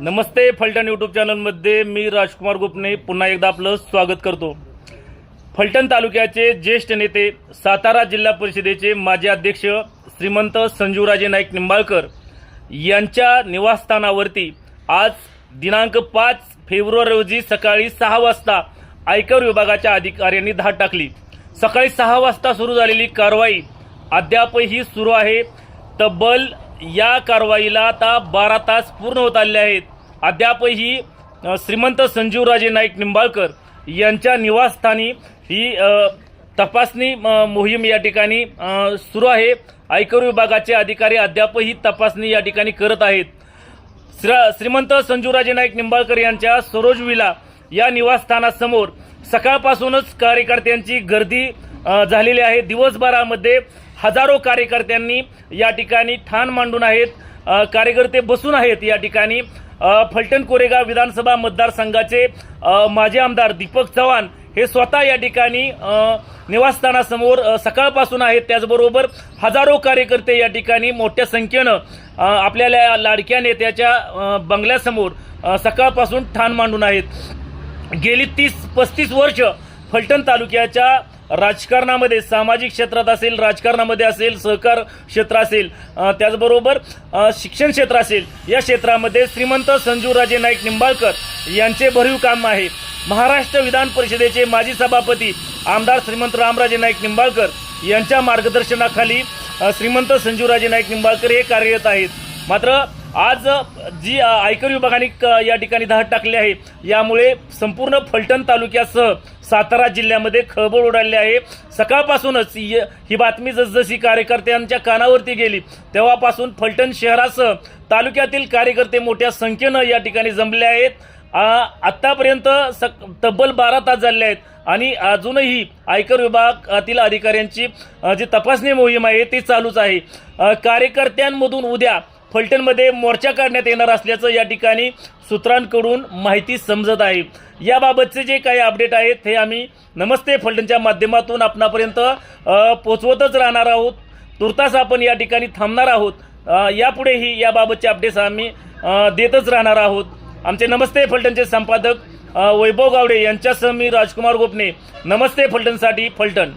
नमस्ते Phaltan YouTube चॅनलमध्ये मी राजकुमार गुपने पुन्हा एकदा आपलं स्वागत करतो. फलटण तालुक्याचे ज्येष्ठ नेते सातारा जिल्हा परिषदेचे माजी अध्यक्ष श्रीमंत संजूराजे नाईक निंबाळकर यांच्या निवासस्थानावरती आज दिनांक पाच फेब्रुवारी रोजी सकाळी सहा वाजता आयकर विभागाच्या अधिकाऱ्यांनी धाड टाकली. सकाळी सहा वाजता सुरू झालेली कारवाई अद्यापही सुरू आहे. तब्बल या कारवाईला आता बारा तास पूर्ण होत आले आहेत. अद्यापही श्रीमंत संजीवराजे नाईक निंबाळकर यांच्या निवासस्थानी ही तपासणी मोहीम या ठिकाणी सुरू आहे. आयकर विभागाचे अधिकारी अद्यापही तपासणी या ठिकाणी करत आहेत. श्र श्रीमंत संजूराजे नाईक निंबाळकर यांच्या सरोज विला या निवासस्थानासमोर सकाळपासूनच कार्यकर्त्यांची गर्दी झालेली आहे. दिवसभरामध्ये हजारो कार्यकर्त्यांनी या ठिकाणी ठाण मांडून आहेत. कार्यकर्ते बसून आहेत या ठिकाणी. फलटण कोरेगाव विधानसभा मतदारसंघाचे माजी आमदार दीपक चव्हाण हे स्वतः या ठिकाणी निवासस्थानासमोर सकाळपासून आहेत. त्याचबरोबर हजारो कार्यकर्ते या ठिकाणी मोठ्या संख्येनं आपल्याला लाडक्या नेत्याच्या बंगल्यासमोर सकाळपासून ठाण मांडून आहेत. गेली तीस पस्तीस वर्ष फलटण तालुक्याच्या राजकारणामध्ये सामाजिक क्षेत्रात असेल राजकारणामध्ये असेल सहकार क्षेत्र असेल त्याचबरोबर शिक्षण क्षेत्र असेल या क्षेत्रामध्ये श्रीमंत संजूराजे नाईक निंबाळकर यांचे भरीव काम आहे. महाराष्ट्र विधान परिषदेचे माजी सभापती आमदार श्रीमंत रामराजे नाईक निंबाळकर यांच्या मार्गदर्शनाखाली श्रीमंत संजूराजे नाईक निंबाळकर हे कार्यरत आहेत. मात्र आज जी आयकर विभागाने क- या ठिकाणी धाड टाकली आहे यामुळे संपूर्ण फलटण तालुक्यासह सातारा जिल्ह्यामध्ये खळबळ उडाली आहे. सकाळपासूनच य- ही बातमी जसजशी कार्यकर्त्यांच्या कानावरती गेली तेव्हापासून फलटण शहरासह तालुक्यातील कार्यकर्ते मोठ्या संख्येनं या ठिकाणी जमले आहेत. आत्तापर्यंत सक तब्बल बारा तास झाले आहेत आणि अजूनही आयकर विभागातील अधिकाऱ्यांची जी तपासणी मोहीम आहे ती चालूच आहे. कार्यकर्त्यांमधून उद्या फलटणमध्ये मोर्चा काढण्यात येणार असल्याचं या ठिकाणी सूत्रांकडून माहिती समजत आहे. याबाबतचे जे काही अपडेट आहेत हे आम्ही नमस्ते फलटणच्या माध्यमातून आपणापर्यंत पोचवतच राहणार आहोत. तुर्तास आपण या ठिकाणी थांबणार आहोत. यापुढेही याबाबतचे अपडेट्स आम्ही देतच राहणार आहोत. आमचे नमस्ते फलटणचे संपादक वैभव गावडे यांच्यासह मी राजकुमार गोपने. नमस्ते फलटणसाठी फलटण.